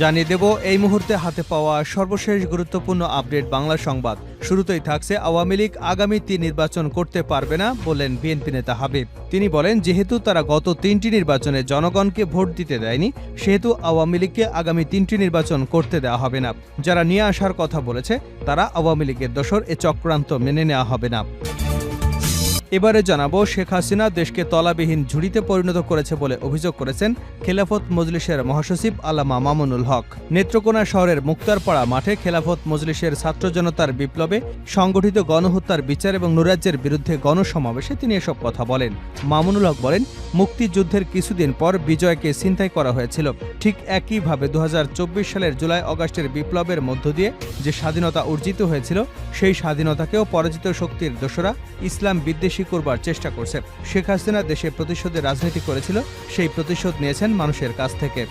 জানিয়ে দেব, এই মুহূর্তে হাতে পাওয়া সর্বশেষ গুরুত্বপূর্ণ আপডেট বাংলা সংবাদ। শুরুতেই থাকছে আওয়ামী লীগ আগামী তিন নির্বাচন করতে পারবে না বললেন বিএনপি নেতা হাবিব। তিনি বলেন, যেহেতু তারা গত তিনটি নির্বাচনে জনগণকে ভোট দিতে দেয়নি, সেহেতু আওয়ামী লীগকে আগামী তিনটি নির্বাচন করতে দেওয়া হবে না। যারা নিয়ে আসার কথা বলেছে, তারা আওয়ামী লীগের দোসর এ চক্রান্ত মেনে নেওয়া হবে না। এবারে জানাব শেখ হাসিনা দেশকে তলাবিহীন ঝুড়িতে পরিণত করেছে বলে অভিযোগ করেছেন খেলাফত মজলিসের মহাসচিব আল্লামা মামুনুল হক। নেত্রকোনা শহরের মুক্তারপাড়া মাঠে খেলাফত মজলিসের ছাত্র জনতার বিপ্লবে সংগঠিত গণহত্যার বিচার এবং নুরাজ্যের বিরুদ্ধে গণসমাবেশে তিনি এসব কথা বলেন। মামুনুল হক বলেন, মুক্তিযুদ্ধের কিছুদিন পর বিজয়কে ছিনতাই করা হয়েছিল। ঠিক একইভাবে দু হাজার চব্বিশ সালের জুলাই অগাস্টের বিপ্লবের মধ্য দিয়ে যে স্বাধীনতা অর্জিত হয়েছিল, সেই স্বাধীনতাকেও পরাজিত শক্তির দোসরা ইসলাম বিদ্বেষী করবার চেষ্টা করছে। শেখ হাসিনা দেশে প্রতিশোধের রাজনীতি করেছিল, সেই প্রতিশোধ নিয়েছেন মানুষের কাছ থেকে।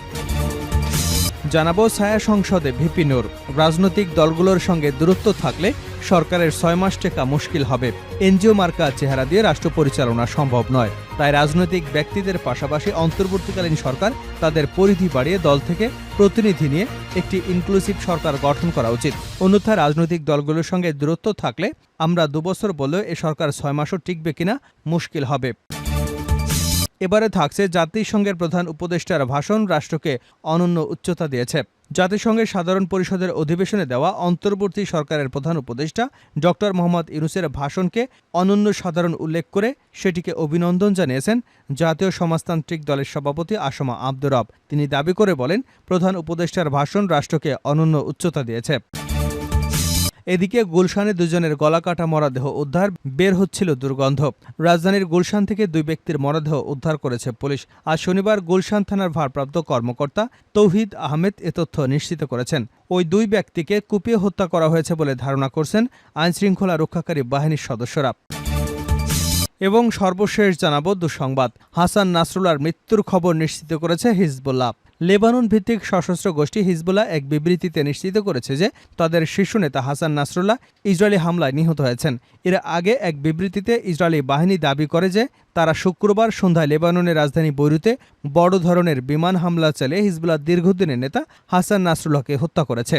জানাব ছায়া সংসদে ভিপি নূর। রাজনৈতিক দলগুলোর সঙ্গে দূরত্ব থাকলে সরকারের ছয় মাস টেকা মুশকিল হবে। এনজিও মার্কা চেহারা দিয়ে রাষ্ট্র পরিচালনা সম্ভব নয়। তাই রাজনৈতিক ব্যক্তিদের পাশাপাশি অন্তর্বর্তীকালীন সরকার তাদের পরিধি বাড়িয়ে দল থেকে প্রতিনিধি নিয়ে একটি ইনক্লুসিভ সরকার গঠন করা উচিত। অন্যথায় রাজনৈতিক দলগুলোর সঙ্গে দূরত্ব থাকলে আমরা দুবছর বললেও এ সরকার ছয় মাসও টিকবে কিনা মুশকিল হবে। এবারে থাকছে জাতিসংঘের প্রধান উপদেষ্টার ভাষণ রাষ্ট্রকে অনন্য উচ্চতা দিয়েছে। জাতিসংঘের সাধারণ পরিষদের অধিবেশনে দেওয়া অন্তর্বর্তী সরকারের প্রধান উপদেষ্টা ডক্টর মোহাম্মদ ইউনুসের ভাষণকে অনন্য সাধারণ উল্লেখ করে সেটিকে অভিনন্দন জানিয়েছেন জাতীয় সমাজতান্ত্রিক দলের সভাপতি আসমা আব্দুর রব। তিনি দাবি করে বলেন, প্রধান উপদেষ্টার ভাষণ রাষ্ট্রকে অনন্য উচ্চতা দিয়েছে। এদিকে গুলশানে দুজনের গলাকাটা মরদেহ উদ্ধার, বের হচ্ছিল দুর্গন্ধ। রাজধানীর গুলশান থেকে দুই ব্যক্তির মরদেহ উদ্ধার করেছে পুলিশ। আজ শনিবার গুলশান থানার ভারপ্রাপ্ত কর্মকর্তা তৌহিদ আহমেদ এ তথ্য নিশ্চিত করেছেন। ওই দুই ব্যক্তিকে কুপিয়ে হত্যা করা হয়েছে বলে ধারণা করছেন আইনশৃঙ্খলা রক্ষাকারী বাহিনীর সদস্যরা। এবং সর্বশেষ জানাব দুঃসংবাদ। হাসান নাসরুল্লাহর মৃত্যুর খবর নিশ্চিত করেছে হিজবুল্লাহ। লেবানন ভিত্তিক সশস্ত্র গোষ্ঠী হিজবুল্লাহ এক বিবৃতিতে নিশ্চিত করেছে যে তাদের শীর্ষ নেতা হাসান নাসরুল্লাহ ইসরায়েলি হামলায় নিহত হয়েছেন। এর আগে এক বিবৃতিতে ইসরায়েলি বাহিনী দাবি করে যে তারা শুক্রবার সন্ধ্যায় লেবাননের রাজধানী বৈরুতে বড় ধরনের বিমান হামলা চালিয়ে হিজবুল্লাহ দীর্ঘদিনের নেতা হাসান নাসরুল্লাহকে হত্যা করেছে।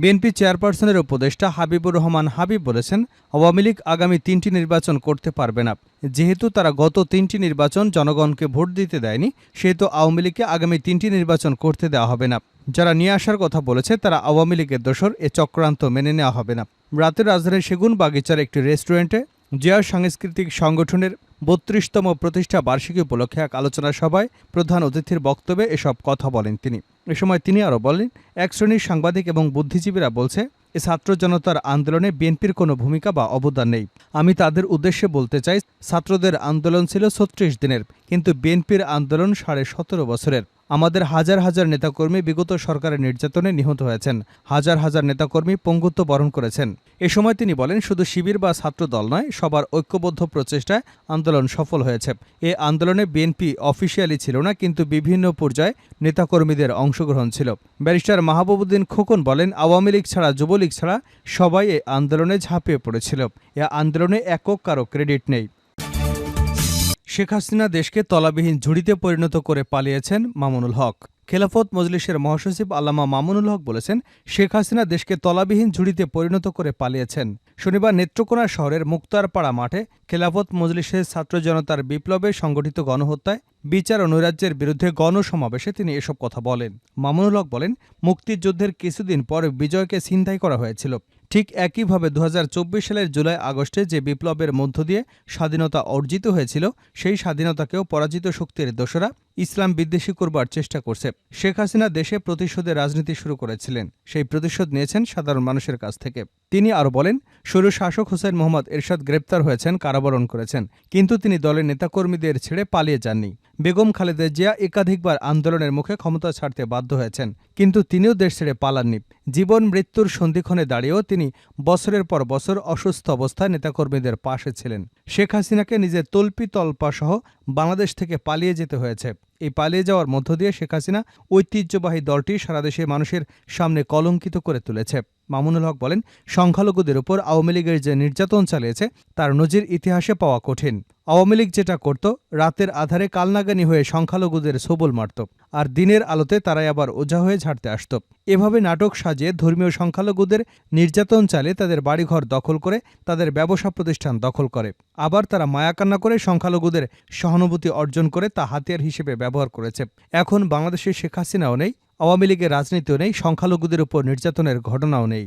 বিএনপি চেয়ারপারসনের উপদেষ্টা হাবিবুর রহমান হাবিব বলেছেন, আওয়ামী লীগ আগামী তিনটি নির্বাচন করতে পারবে না। যেহেতু তারা গত তিনটি নির্বাচন জনগণকে ভোট দিতে দেয়নি, সেহেতু আওয়ামী লীগকে আগামী তিনটি নির্বাচন করতে দেওয়া হবে না। যারা নিয়ে আসার কথা বলেছে, তারা আওয়ামী লীগের দোসর এ চক্রান্ত মেনে নেওয়া হবে না। রাতে রাজধানীর সেগুন বাগিচার একটি রেস্টুরেন্টে জিয়া সাংস্কৃতিক সংগঠনের বত্রিশতম প্রতিষ্ঠা বার্ষিকী উপলক্ষে এক আলোচনা সভায় প্রধান অতিথির বক্তব্যে এসব কথা বলেন তিনি। এ সময় তিনি আরও বলেন, এক শ্রেণির সাংবাদিক এবং বুদ্ধিজীবীরা বলছে, এ ছাত্র জনতার আন্দোলনে বিএনপির কোনো ভূমিকা বা অবদান নেই। আমি তাদের উদ্দেশ্যে বলতে চাই, ছাত্রদের আন্দোলন ছিল ছত্রিশ দিনের, কিন্তু বিএনপির আন্দোলন সাড়ে সতেরো বছরের। আমাদের হাজার হাজার নেতাকর্মী বিগত সরকারের নির্যাতনে নিহত হয়েছেন। হাজার হাজার নেতাকর্মী পঙ্গুত্ব বরণ করেছেন। এ সময় তিনি বলেন, শুধু শিবির বা ছাত্র দল নয়, সবার ঐক্যবদ্ধ প্রচেষ্টায় আন্দোলন সফল হয়েছে। এ আন্দোলনে বিএনপি অফিসিয়ালি ছিল না, কিন্তু বিভিন্ন পর্যায়ে নেতাকর্মীদের অংশগ্রহণ ছিল। ব্যারিস্টার মাহবুবুদ্দিন খোকন বলেন, আওয়ামী লীগ ছাড়া, যুবলীগ ছাড়া সবাই এ আন্দোলনে ঝাঁপিয়ে পড়েছিল। এ আন্দোলনে একক কারও ক্রেডিট নেই। শেখ হাসিনা দেশকে তলাবিহীন ঝুড়িতে পরিণত করে পালিয়েছেন মামুনুল হক। খেলাফত মজলিসের মহাসচিব আল্লামা মামুনুল হক বলেছেন, শেখ হাসিনা দেশকে তলাবিহীন ঝুড়িতে পরিণত করে পালিয়েছেন। শনিবার নেত্রকোনা শহরের মুক্তারপাড়া মাঠে খেলাফত মজলিসের ছাত্র জনতার বিপ্লবে সংগঠিত গণহত্যায় বিচার ও নৈরাজ্যের বিরুদ্ধে গণসমাবেশে তিনি এসব কথা বলেন। মামুনুল হক বলেন, মুক্তিযুদ্ধের কিছুদিন পর বিজয়কে ছিনতাই করা হয়েছিল। ঠিক একইভাবে দু হাজার চব্বিশ সালের জুলাই আগস্টে যে বিপ্লবের মধ্য দিয়ে স্বাধীনতা অর্জিত হয়েছিল, সেই স্বাধীনতাকেও পরাজিত শক্তির দোসরা ইসলাম বিদ্বেষী করবার চেষ্টা করছে। শেখ হাসিনা দেশে প্রতিশোধের রাজনীতি শুরু করেছিলেন। সেই প্রতিশোধ নিয়েছেন সাধারণ মানুষের কাছ থেকে। তিনি আরও বলেন, শুরু শাসক হোসেন মোহাম্মদ এরশাদ গ্রেপ্তার হয়েছেন, কারাবরণ করেছেন। কিন্তু তিনি দলের নেতাকর্মীদের ছেড়ে পালিয়ে যাননি। বেগম খালেদা জিয়া একাধিকবার আন্দোলনের মুখে ক্ষমতা ছাড়তে বাধ্য হয়েছেন। কিন্তু তিনিও দেশ ছেড়ে পালাননি। জীবন মৃত্যুর সন্ধিক্ষণে দাঁড়িয়েও তিনি বছরের পর বছর অসুস্থ অবস্থায় নেতাকর্মীদের পাশে ছিলেন। শেখ হাসিনাকে নিজের তল্পি তল্পা সহ বাংলাদেশ থেকে পালিয়ে যেতে হয়েছে। এই পালিয়ে যাওয়ার মধ্য দিয়ে শেখ হাসিনা ঐতিহ্যবাহী দলটি সারা দেশের মানুষের সামনে কলঙ্কিত করে তুলেছে। মামুনুল হক বলেন, সংখ্যালঘুদের উপর আওয়ামী লীগের যে নির্যাতন চালিয়েছে, তার নজির ইতিহাসে পাওয়া কঠিন। আওয়ামী লীগ যেটা করত, রাতের আধারে কালনাগানি হয়ে সংখ্যালঘুদের সবল মারত, আর দিনের আলোতে তারাই আবার ওঝা হয়ে ঝাড়তে আসত। এভাবে নাটক সাজিয়ে ধর্মীয় সংখ্যালঘুদের নির্যাতন চালিয়ে তাদের বাড়িঘর দখল করে, তাদের ব্যবসা প্রতিষ্ঠান দখল করে। আবার তারা মায়াকান্না করে সংখ্যালঘুদের সহানুভূতি অর্জন করে তা হাতিয়ার হিসেবে ব্যবহার করেছে। এখন বাংলাদেশের শেখ হাসিনাও নেই আওয়ামী লীগের রাজনীতিও নেই, সংখ্যালঘুদের উপর নির্যাতনের ঘটনাও নেই।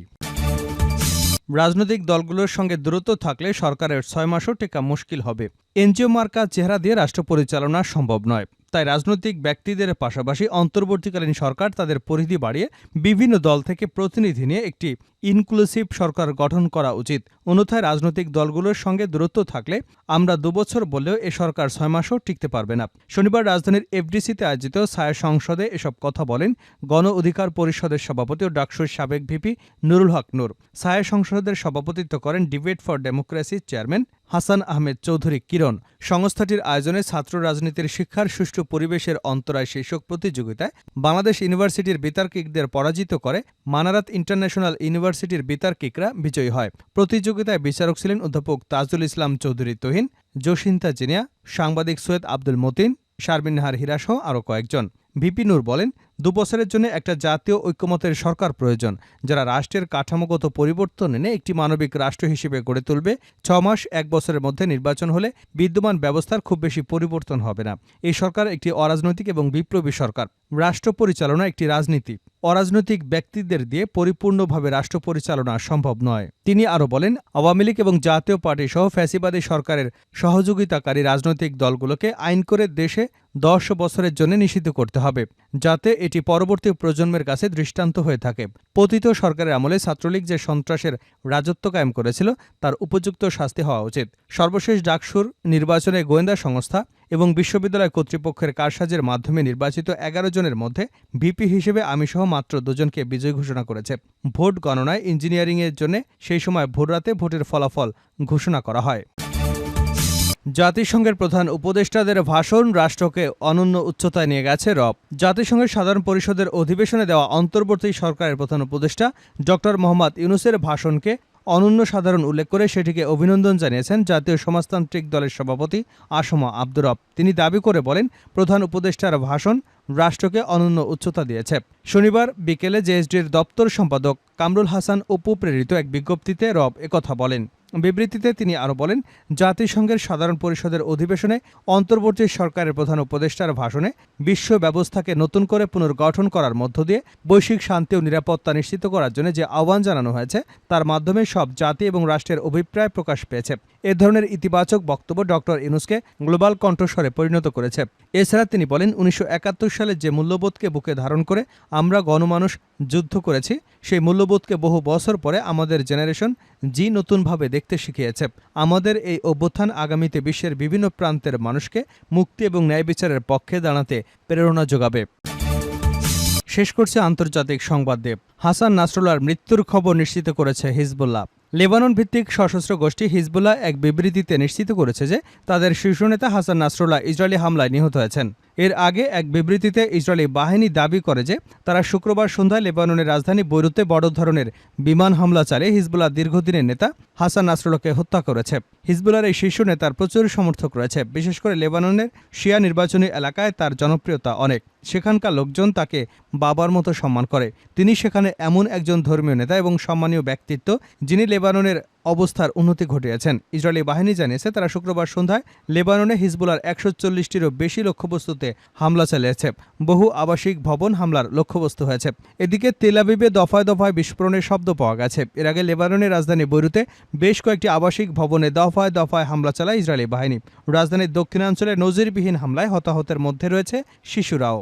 রাজনৈতিক দলগুলোর সঙ্গে দূরত্ব থাকলে সরকারের ছয় মাসও টেকা মুশকিল হবে। এনজিও মার্কা চেহারা দিয়ে রাষ্ট্র পরিচালনা সম্ভব নয়। তাই রাজনৈতিক ব্যক্তিদের পাশাপাশি অন্তর্বর্তীকালীন সরকার তাদের পরিধি বাড়িয়ে বিভিন্ন দল থেকে প্রতিনিধি নিয়ে একটি ইনক্লুসিভ সরকার গঠন করা উচিত। অন্যথায় রাজনৈতিক দলগুলোর সঙ্গে দূরত্ব থাকলে আমরা দুবছর বললেও এ সরকার ছয় মাসও টিকতে পারবে না। শনিবার রাজধানীর এফডিসিতে আয়োজিত ছায়া সংসদে এসব কথা বলেন গণ অধিকার পরিষদের সভাপতি ও ডাকসুর সাবেক ভিপি নুরুল হক নূর। ছায়া সংসদের সভাপতিত্ব করেন ডিবেট ফর ডেমোক্রেসির চেয়ারম্যান হাসান আহমেদ চৌধুরী কিরণ। সংস্থাটির আয়োজনে ছাত্র রাজনীতির শিক্ষার সুষ্ঠু পরিবেশের অন্তরায় শীর্ষক প্রতিযোগিতায় বাংলাদেশ ইউনিভার্সিটির বিতার্কিকদের পরাজিত করে মানারাত ইন্টারন্যাশনাল ইউনিভার্সিটির বিতার্কিকরা বিজয়ী হয়। প্রতিযোগিতায় বিচারক ছিলেন অধ্যাপক তাজুল ইসলাম চৌধুরী তহিন জসিন্তা জিনিয়া, সাংবাদিক সৈয়দ আব্দুল মতিন শারমিনহার হিরাসহ আরও কয়েকজন। ভিপি নূর বলেন দুবছরের জন্য একটা জাতীয় ঐক্যমতের সরকার প্রয়োজন, যারা রাষ্ট্রের কাঠামোগত পরিবর্তন এনে একটি মানবিক রাষ্ট্র হিসেবে গড়ে তুলবে। ছ মাস, এক বছরের মধ্যে নির্বাচন হলে বিদ্যমান ব্যবস্থার খুব বেশি পরিবর্তন হবে না। এই সরকার একটি অরাজনৈতিক এবং বিপ্লবী সরকার। রাষ্ট্র পরিচালনা একটি রাজনীতি। অরাজনৈতিক ব্যক্তিদের দিয়ে পরিপূর্ণভাবে রাষ্ট্র পরিচালনা সম্ভব নয়। তিনি আরও বলেন, আওয়ামী লীগ এবং জাতীয় পার্টি সহ ফ্যাসিবাদী সরকারের সহযোগিতাকারী রাজনৈতিক দলগুলোকে আইন করে দেশে দশ বছরের জন্য নিষিদ্ধ করতে হবে, যাতে এটি পরবর্তী প্রজন্মের কাছে দৃষ্টান্ত হয়ে থাকে। পতিত সরকারের আমলে ছাত্রলীগ যে সন্ত্রাসের রাজত্ব কায়েম করেছিল, তার উপযুক্ত শাস্তি হওয়া উচিত। সর্বশেষ ডাকসুর নির্বাচনে গোয়েন্দা সংস্থা এবং বিশ্ববিদ্যালয় কর্তৃপক্ষের কারসাজের মাধ্যমে নির্বাচিত এগারো জনের মধ্যে ভিপি হিসেবে আমিসহ মাত্র দুজনকে বিজয়ী ঘোষণা করেছে। ভোট গণনায় ইঞ্জিনিয়ারিংয়ের জন্য সেই সময় ভোররাতে ভোটের ফলাফল ঘোষণা করা হয়। জাতিসংঘের প্রধান উপদেষ্টাদের ভাষণ রাষ্ট্রকে অনন্য উচ্চতায় নিয়ে গেছে রব। জাতিসংঘের সাধারণ পরিষদের অধিবেশনে দেওয়া অন্তর্বর্তী সরকারের প্রধান উপদেষ্টা ড মোহাম্মদ ইউনুসের ভাষণকে অনন্য সাধারণ উল্লেখ করে সেটিকে অভিনন্দন জানিয়েছেন জাতীয় সমাজতান্ত্রিক দলের সভাপতি আসমা আব্দুর রব। তিনি দাবি করে বলেন, প্রধান উপদেষ্টার ভাষণ রাষ্ট্রকে অনন্য উচ্চতা দিয়েছে। শনিবার বিকেলে জেএসডির দপ্তর সম্পাদক কামরুল হাসান অপু প্রেরিত এক বিজ্ঞপ্তিতে রব একথা বলেন। বিবৃতিতে তিনি আরও বলেন, জাতিসংঘের সাধারণ পরিষদের অধিবেশনে অন্তর্বর্তী সরকারের প্রধান উপদেষ্টার ভাষণে বিশ্ব ব্যবস্থাকে নতুন করে পুনর্গঠন করার মধ্য দিয়ে বৈশ্বিক শান্তি ও নিরাপত্তা নিশ্চিত করার জন্য যে আহ্বান জানানো হয়েছে, তার মাধ্যমে সব জাতি এবং রাষ্ট্রের অভিপ্রায় প্রকাশ পেয়েছে। এ ধরনের ইতিবাচক বক্তব্য ডক্টর ইনুসকে গ্লোবাল কণ্ঠস্বরে পরিণত করেছে। এছাড়া তিনি বলেন, উনিশশো একাত্তর সালে যে মূল্যবোধকে বুকে ধারণ করে আমরা গণমানুষ যুদ্ধ করেছি, সেই মূল্যবোধকে বহু বছর পরে আমাদের জেনারেশন জি নতুনভাবে দেখতে শিখিয়েছে। আমাদের এই অভ্যুত্থান আগামীতে বিশ্বের বিভিন্ন প্রান্তের মানুষকে মুক্তি এবং ন্যায় বিচারের পক্ষে দাঁড়াতে প্রেরণা যোগাবে। শেষ করছে আন্তর্জাতিক সংবাদ দেব। হাসান নাসরুল্লাহর মৃত্যুর খবর নিশ্চিত করেছে হিজবুল্লাহ। লেবানন ভিত্তিক সশস্ত্র গোষ্ঠী হিজবুল্লাহ এক বিবৃতিতে নিশ্চিত করেছে যে, তাদের শীর্ষ নেতা হাসান নাসরুল্লাহ ইসরায়েলি হামলায় নিহত হয়েছেন। এর আগে এক বিবৃতিতে ইসরায়েলি বাহিনী দাবি করে যে তারা শুক্রবার সন্ধ্যায় লেবাননের রাজধানী বৈরুতে বড় ধরনের বিমান হামলা চালিয়ে হিজবুল্লাহ দীর্ঘদিনের নেতা হাসান নাসরুল্লাহকে হত্যা করেছে। হিজবুল্লার এই শীর্ষ নেতার প্রচুর সমর্থক রয়েছে। বিশেষ করে লেবাননের শিয়া নির্বাচনী এলাকায় তার জনপ্রিয়তা অনেক। সেখানকার লোকজন তাকে বাবার মতো সম্মান করে। তিনি সেখানে এমন একজন ধর্মীয় নেতা এবং সম্মানীয় ব্যক্তিত্ব যিনি লেবাননের অবস্থার উন্নতি ঘটিয়েছেন। ইসরায়েলি বাহিনী জানিয়েছে, তারা শুক্রবার সন্ধ্যায় লেবাননে হিজবুলার একশো চল্লিশটিরও বেশি লক্ষ্যবস্তুতে হামলা চালিয়েছে। বহু আবাসিক ভবন হামলার লক্ষ্যবস্তু হয়েছে। এদিকে তেলাবিবে দফায় দফায় বিস্ফোরণের শব্দ পাওয়া গেছে। এর আগে লেবাননের রাজধানী বৈরুতে বেশ কয়েকটি আবাসিক ভবনে দফায় দফায় হামলা চালায় ইসরায়েলি বাহিনী। রাজধানীর দক্ষিণাঞ্চলে নজিরবিহীন হামলায় হতাহতের মধ্যে রয়েছে শিশুরাও।